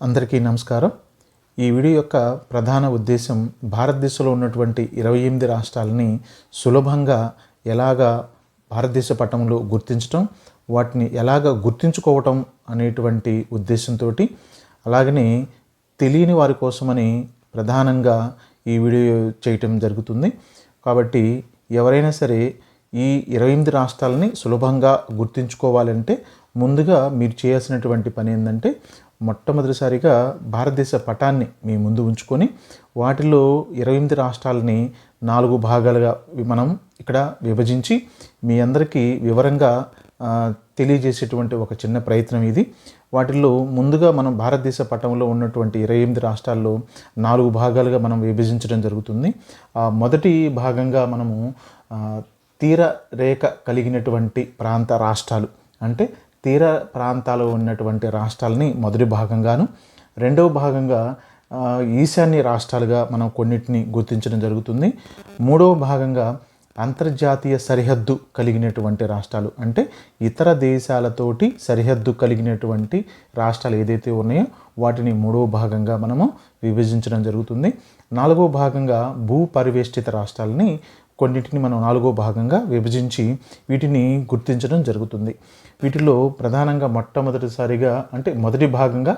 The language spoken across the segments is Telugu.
అందరికీ నమస్కారం. ఈ వీడియో యొక్క ప్రధాన ఉద్దేశం భారతదేశంలో ఉన్నటువంటి ఇరవై ఎనిమిది రాష్ట్రాలని సులభంగా ఎలాగా భారతదేశ పటంలో గుర్తించటం వాటిని ఎలాగ గుర్తించుకోవటం అనేటువంటి ఉద్దేశంతో అలాగనే తెలియని వారి కోసమని ప్రధానంగా ఈ వీడియో చేయటం జరుగుతుంది. కాబట్టి ఎవరైనా సరే ఈ ఇరవై ఎనిమిది రాష్ట్రాలని సులభంగా గుర్తించుకోవాలంటే ముందుగా మీరు చేయాల్సినటువంటి పని ఏంటంటే మొట్టమొదటిసారిగా భారతదేశ పటాన్ని మీ ముందు ఉంచుకొని వాటిలో ఇరవై ఎనిమిది రాష్ట్రాలని నాలుగు భాగాలుగా మనం ఇక్కడ విభజించి మీ అందరికీ వివరంగా తెలియజేసేటువంటి ఒక చిన్న ప్రయత్నం ఇది. వాటిల్లో ముందుగా మనం భారతదేశ పటంలో ఉన్నటువంటి ఇరవై ఎనిమిది రాష్ట్రాల్లో నాలుగు భాగాలుగా మనం విభజించడం జరుగుతుంది. మొదటి భాగంగా మనము తీర రేఖ కలిగినటువంటి ప్రాంత రాష్ట్రాలు అంటే తీర ప్రాంతాలు ఉన్నటువంటి రాష్ట్రాలని మొదటి భాగంగాను రెండవ భాగంగా ఈశాన్య రాష్ట్రాలుగా మనం కొన్నిటిని గుర్తించడం జరుగుతుంది. మూడవ భాగంగా అంతర్జాతీయ సరిహద్దు కలిగినటువంటి రాష్ట్రాలు అంటే ఇతర దేశాలతోటి సరిహద్దు కలిగినటువంటి రాష్ట్రాలు ఏదైతే ఉన్నాయో వాటిని మూడవ భాగంగా మనము విభజించడం జరుగుతుంది. నాలుగవ భాగంగా భూ పరివేష్టిత రాష్ట్రాలని కొన్నిటిని మనం నాలుగో భాగంగా విభజించి వీటిని గుర్తించడం జరుగుతుంది. వీటిలో ప్రధానంగా మొట్టమొదటిసారిగా అంటే మొదటి భాగంగా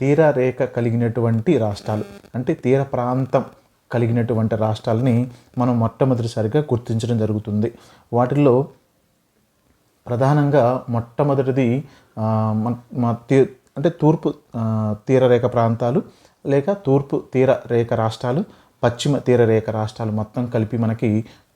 తీర రేఖ కలిగినటువంటి రాష్ట్రాలు అంటే తీర ప్రాంతం కలిగినటువంటి రాష్ట్రాలని మనం మొట్టమొదటిసారిగా గుర్తించడం జరుగుతుంది. వాటిల్లో ప్రధానంగా మొట్టమొదటిది మా అంటే తూర్పు తీరరేఖ ప్రాంతాలు లేక తూర్పు తీర రేఖ రాష్ట్రాలు పశ్చిమ తీరరేఖ రాష్ట్రాలు మొత్తం కలిపి మనకి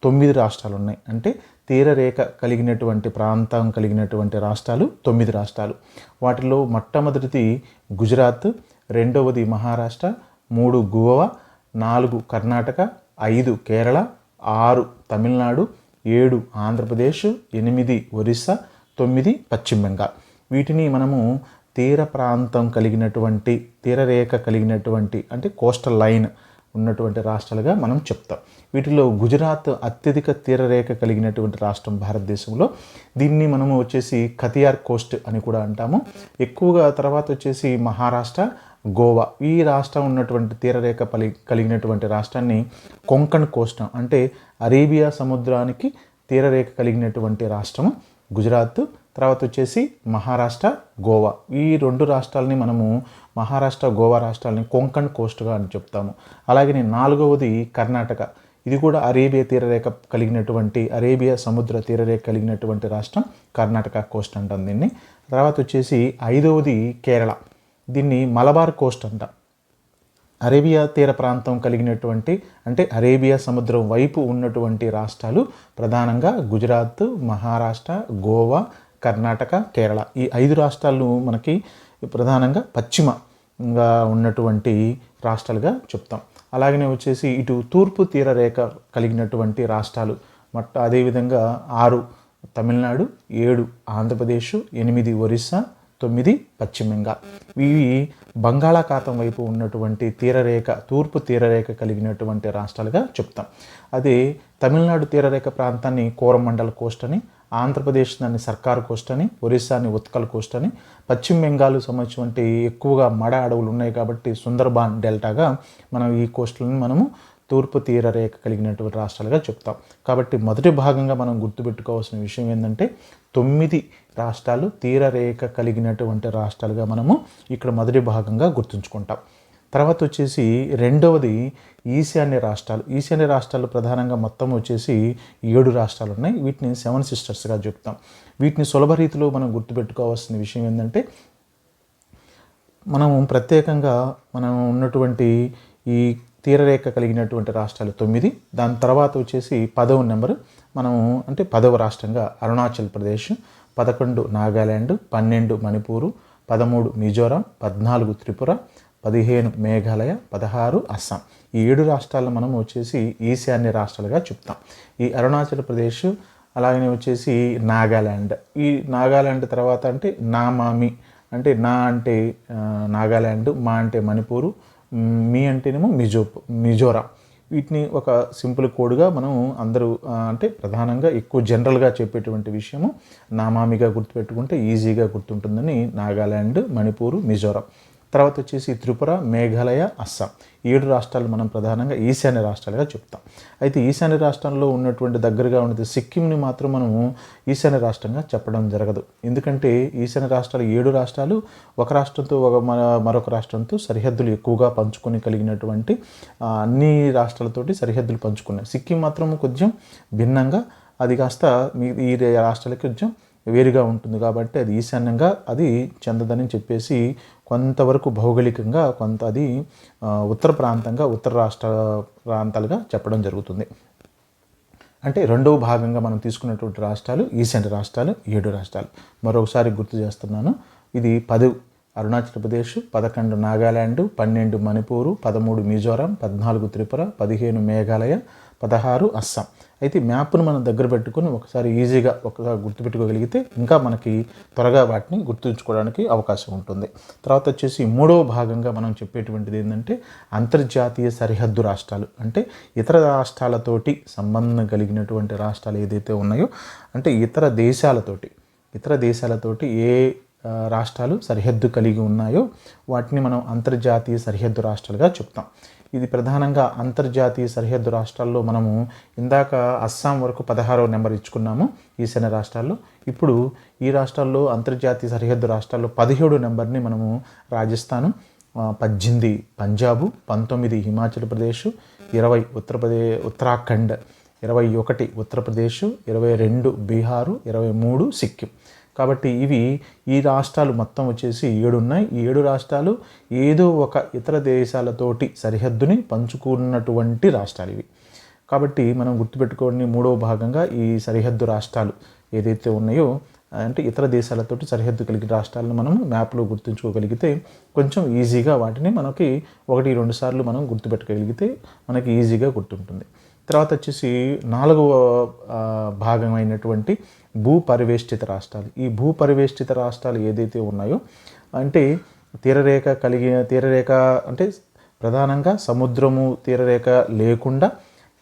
తొమ్మిది రాష్ట్రాలు ఉన్నాయి అంటే తీరరేఖ కలిగినటువంటి ప్రాంతం కలిగినటువంటి రాష్ట్రాలు తొమ్మిది రాష్ట్రాలు. వాటిలో మొట్టమొదటిది గుజరాత్ రెండవది మహారాష్ట్ర మూడు గోవా నాలుగు కర్ణాటక ఐదు కేరళ ఆరు తమిళనాడు ఏడు ఆంధ్రప్రదేశ్ ఎనిమిది ఒరిస్సా తొమ్మిది పశ్చిమ బెంగాల్. వీటిని మనము తీర ప్రాంతం కలిగినటువంటి తీరరేఖ కలిగినటువంటి అంటే కోస్టల్ లైన్ ఉన్నటువంటి రాష్ట్రాలుగా మనం చెప్తాం. వీటిలో గుజరాత్ అత్యధిక తీరరేఖ కలిగినటువంటి రాష్ట్రం భారతదేశంలో. దీన్ని మనము వచ్చేసి ఖతియార్ కోస్ట్ అని కూడా అంటాము. ఎక్కువగా తర్వాత వచ్చేసి మహారాష్ట్ర గోవా. ఈ రాష్ట్రం ఉన్నటువంటి తీరరేఖ పలి కలిగినటువంటి రాష్ట్రాన్ని కొంకణ్ కోస్టం అంటే అరేబియా సముద్రానికి తీరరేఖ కలిగినటువంటి రాష్ట్రము గుజరాత్. తర్వాత వచ్చేసి మహారాష్ట్ర గోవా. ఈ రెండు రాష్ట్రాలని మనము మహారాష్ట్ర గోవా రాష్ట్రాలని కొంకణ్ కోస్ట్గా అని చెప్తాము. అలాగే నాలుగవది కర్ణాటక. ఇది కూడా అరేబియా తీరరేఖ కలిగినటువంటి అరేబియా సముద్ర తీరరేఖ కలిగినటువంటి రాష్ట్రం కర్ణాటక కోస్ట్ అంటాం దీన్ని. తర్వాత వచ్చేసి ఐదవది కేరళ. దీన్ని మలబార్ కోస్ట్ అంటాం. అరేబియా తీర ప్రాంతం కలిగినటువంటి అంటే అరేబియా సముద్రం వైపు ఉన్నటువంటి రాష్ట్రాలు ప్రధానంగా గుజరాత్ మహారాష్ట్ర గోవా కర్ణాటక కేరళ. ఈ ఐదు రాష్ట్రాలు మనకి ప్రధానంగా పశ్చిమ గా ఉన్నటువంటి రాష్ట్రాలుగా చెప్తాం. అలాగనే వచ్చేసి ఇటు తూర్పు తీర రేఖ కలిగినటువంటి రాష్ట్రాలు. మొట్ట అదేవిధంగా ఆరు తమిళనాడు ఏడు ఆంధ్రప్రదేశ్ ఎనిమిది ఒరిస్సా తొమ్మిది పశ్చిమ బెంగాల్. ఇవి బంగాళాఖాతం వైపు ఉన్నటువంటి తీరరేఖ తూర్పు తీరరేఖ కలిగినటువంటి రాష్ట్రాలుగా చెప్తాం. అదే తమిళనాడు తీరరేఖ ప్రాంతాన్ని కోరమండల కోస్ట్ అని ఆంధ్రప్రదేశ్ దాన్ని సర్కార్ కోస్ట్ అని ఒరిస్సాని ఉత్కల్ కోస్ట్ అని పశ్చిమ బెంగాల్ సంబంధించినటువంటి ఎక్కువగా మడ అడవులు ఉన్నాయి కాబట్టి సుందర్బాన్ డెల్టాగా మనం ఈ కోస్టులను మనము తూర్పు తీర రేఖ కలిగినటువంటి రాష్ట్రాలుగా చెప్తాం. కాబట్టి మొదటి భాగంగా మనం గుర్తుపెట్టుకోవాల్సిన విషయం ఏంటంటే తొమ్మిది రాష్ట్రాలు తీర రేఖ కలిగినటువంటి రాష్ట్రాలుగా మనము ఇక్కడ మొదటి భాగంగా గుర్తుంచుకుంటాం. తర్వాత వచ్చేసి రెండవది ఈశాన్య రాష్ట్రాలు. ఈశాన్య రాష్ట్రాలు ప్రధానంగా మొత్తం వచ్చేసి ఏడు రాష్ట్రాలు ఉన్నాయి. వీటిని సెవెన్ సిస్టర్స్గా చెప్తాం. వీటిని సులభ రీతిలో మనం గుర్తుపెట్టుకోవాల్సిన విషయం ఏంటంటే మనం ప్రత్యేకంగా మనం ఉన్నటువంటి ఈ తీరరేఖ కలిగినటువంటి రాష్ట్రాలు తొమ్మిది. దాని తర్వాత వచ్చేసి పదవ నెంబరు మనము అంటే పదవ రాష్ట్రంగా అరుణాచల్ ప్రదేశ్ పదకొండు నాగాల్యాండ్ పన్నెండు మణిపూరు పదమూడు మిజోరాం పద్నాలుగు త్రిపుర పదిహేను మేఘాలయ పదహారు అస్సాం. ఈ ఏడు రాష్ట్రాలను మనం వచ్చేసి ఈశాన్య రాష్ట్రాలుగా చెప్తాం. ఈ అరుణాచల్ ప్రదేశ్ అలాగనే వచ్చేసి నాగాల్యాండ్ ఈ నాగాల్యాండ్ తర్వాత అంటే నామామి. అంటే నా అంటే నాగాల్యాండ్ మా అంటే మణిపూరు మీ అంటేనేమో మిజో మిజోరాం. వీటిని ఒక సింపుల్ కోడ్గా మనం అందరూ అంటే ప్రధానంగా ఎక్కువ జనరల్గా చెప్పేటువంటి విషయము నామామిగా గుర్తుపెట్టుకుంటే ఈజీగా గుర్తుంటుందని నాగాల్యాండ్ మణిపూరు మిజోరాం. తర్వాత వచ్చేసి త్రిపుర మేఘాలయ అస్సాం. ఏడు రాష్ట్రాలు మనం ప్రధానంగా ఈశాన్య రాష్ట్రాలుగా చెప్తాం. అయితే ఈశాన్య రాష్ట్రంలో ఉన్నటువంటి దగ్గరగా ఉన్నది సిక్కింని మాత్రం మనము ఈశాన్య రాష్ట్రంగా చెప్పడం జరగదు. ఎందుకంటే ఈశాన్య రాష్ట్రాలు ఏడు రాష్ట్రాలు ఒక రాష్ట్రంతో ఒక మరొక రాష్ట్రంతో సరిహద్దులు ఎక్కువగా పంచుకొని కలిగినటువంటి అన్ని రాష్ట్రాలతోటి సరిహద్దులు పంచుకున్నాయి. సిక్కిం మాత్రం కొంచెం భిన్నంగా అది కాస్త మీ ఈ రాష్ట్రాలకి కొంచెం వేరుగా ఉంటుంది కాబట్టి అది ఈశాన్యంగా అది చెందదని చెప్పేసి కొంతవరకు భౌగోళికంగా కొంత అది ఉత్తర ప్రాంతంగా ఉత్తర రాష్ట్ర ప్రాంతాలుగా చెప్పడం జరుగుతుంది. అంటే రెండవ భాగంగా మనం తీసుకున్నటువంటి రాష్ట్రాలు ఈశాన్య రాష్ట్రాలు ఏడు రాష్ట్రాలు. మరొకసారి గుర్తు చేస్తున్నాను ఇది పది అరుణాచల్ ప్రదేశ్ పదకొండు నాగాల్యాండ్ పన్నెండు మణిపూరు పదమూడు మిజోరాం పద్నాలుగు త్రిపుర పదిహేను మేఘాలయ పదహారు అస్సాం. అయితే మ్యాప్ను మనం దగ్గర పెట్టుకొని ఒకసారి ఈజీగా ఒకసారి గుర్తుపెట్టుకోగలిగితే ఇంకా మనకి త్వరగా వాటిని గుర్తుంచుకోవడానికి అవకాశం ఉంటుంది. తర్వాత వచ్చేసి మూడవ భాగంగా మనం చెప్పేటువంటిది ఏంటంటే అంతర్జాతీయ సరిహద్దు రాష్ట్రాలు. అంటే ఇతర రాష్ట్రాలతోటి సంబంధం కలిగినటువంటి రాష్ట్రాలు ఏదైతే ఉన్నాయో అంటే ఇతర దేశాలతోటి ఇతర దేశాలతోటి ఏ రాష్ట్రాలు సరిహద్దు కలిగి ఉన్నాయో వాటిని మనం అంతర్జాతీయ సరిహద్దు రాష్ట్రాలుగా చెప్తాం. ఇది ప్రధానంగా అంతర్జాతీయ సరిహద్దు రాష్ట్రాల్లో మనము ఇందాక అస్సాం వరకు పదహారవ నెంబర్ ఇచ్చుకున్నాము ఈశాన్య రాష్ట్రాల్లో. ఇప్పుడు ఈ రాష్ట్రాల్లో అంతర్జాతీయ సరిహద్దు రాష్ట్రాల్లో పదిహేడు నెంబర్ని మనము రాజస్థాను పద్దెనిమిది పంజాబు పంతొమ్మిది హిమాచల్ ప్రదేశ్ ఇరవై ఉత్తరప్రదేశ్ ఉత్తరాఖండ్ ఇరవై ఒకటి ఉత్తరప్రదేశ్ ఇరవై రెండు బీహారు ఇరవై మూడు సిక్కిం. కాబట్టి ఇవి ఈ రాష్ట్రాలు మొత్తం వచ్చేసి ఏడు ఉన్నాయి ఈ ఏడు రాష్ట్రాలు ఏదో ఒక ఇతర దేశాలతోటి సరిహద్దుని పంచుకున్నటువంటి రాష్ట్రాలు ఇవి. కాబట్టి మనం గుర్తుపెట్టుకోని మూడవ భాగంగా ఈ సరిహద్దు రాష్ట్రాలు ఏదైతే ఉన్నాయో అంటే ఇతర దేశాలతోటి సరిహద్దు కలిగిన రాష్ట్రాలను మనం మ్యాప్లో గుర్తుంచుకోగలిగితే కొంచెం ఈజీగా వాటిని మనకి ఒకటి రెండు సార్లు మనం గుర్తుపెట్టగలిగితే మనకి ఈజీగా గుర్తుంటుంది. తర్వాత వచ్చేసి నాలుగవ భాగమైనటువంటి భూ పరివేష్టిత రాష్ట్రాలు. ఈ భూ పరివేష్టిత రాష్ట్రాలు ఏదైతే ఉన్నాయో అంటే తీరరేఖ కలిగిన తీరరేఖ అంటే ప్రధానంగా సముద్రము తీరరేఖ లేకుండా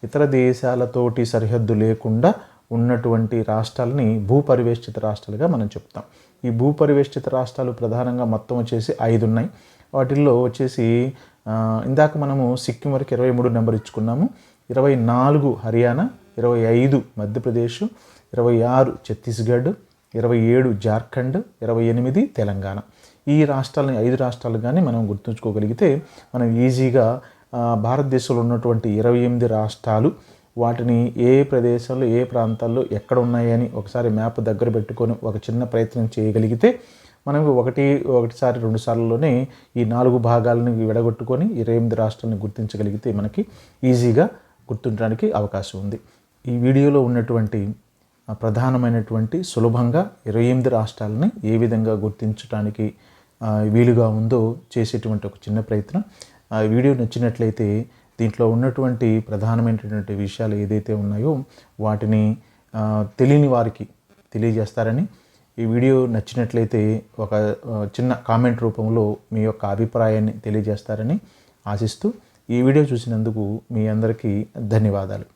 ఇతర దేశాలతోటి సరిహద్దు లేకుండా ఉన్నటువంటి రాష్ట్రాలని భూ పరివేష్టిత రాష్ట్రాలుగా మనం చెప్తాం. ఈ భూ పరివేష్టిత రాష్ట్రాలు ప్రధానంగా మొత్తం వచ్చేసి ఐదు ఉన్నాయి. వాటిల్లో వచ్చేసి ఇందాక మనము సిక్కిం వరకు ఇరవై మూడు నెంబర్ ఇచ్చుకున్నాము. ఇరవై నాలుగు హర్యానా ఇరవై ఐదు మధ్యప్రదేశ్ ఇరవై ఆరు ఛత్తీస్గఢ్ ఇరవై ఏడు జార్ఖండ్ ఇరవై ఎనిమిది తెలంగాణ. ఈ రాష్ట్రాలని ఐదు రాష్ట్రాలు కానీ మనం గుర్తుంచుకోగలిగితే మనం ఈజీగా భారతదేశంలో ఉన్నటువంటి ఇరవై ఎనిమిది రాష్ట్రాలు వాటిని ఏ ప్రదేశాల్లో ఏ ప్రాంతాల్లో ఎక్కడ ఉన్నాయని ఒకసారి మ్యాప్ దగ్గర పెట్టుకొని ఒక చిన్న ప్రయత్నం చేయగలిగితే మనకు ఒకటి ఒకటిసారి రెండు సార్లలోనే ఈ నాలుగు భాగాలను విడగొట్టుకొని ఇరవై ఎనిమిది రాష్ట్రాలను గుర్తించగలిగితే మనకి ఈజీగా గుర్తుండడానికి అవకాశం ఉంది. ఈ వీడియోలో ఉన్నటువంటి ప్రధానమైనటువంటి సులభంగా ఇరవై ఎనిమిది రాష్ట్రాలని ఏ విధంగా గుర్తించడానికి వీలుగా ఉందో చేసేటువంటి ఒక చిన్న ప్రయత్నం. ఆ వీడియో నచ్చినట్లయితే దీంట్లో ఉన్నటువంటి ప్రధానమైనటువంటి విషయాలు ఏదైతే ఉన్నాయో వాటిని తెలియని వారికి తెలియజేస్తారని. ఈ వీడియో నచ్చినట్లయితే ఒక చిన్న కామెంట్ రూపంలో మీ యొక్క అభిప్రాయాన్ని తెలియజేస్తారని ఆశిస్తూ ఈ వీడియో చూసినందుకు మీ అందరికీ ధన్యవాదాలు.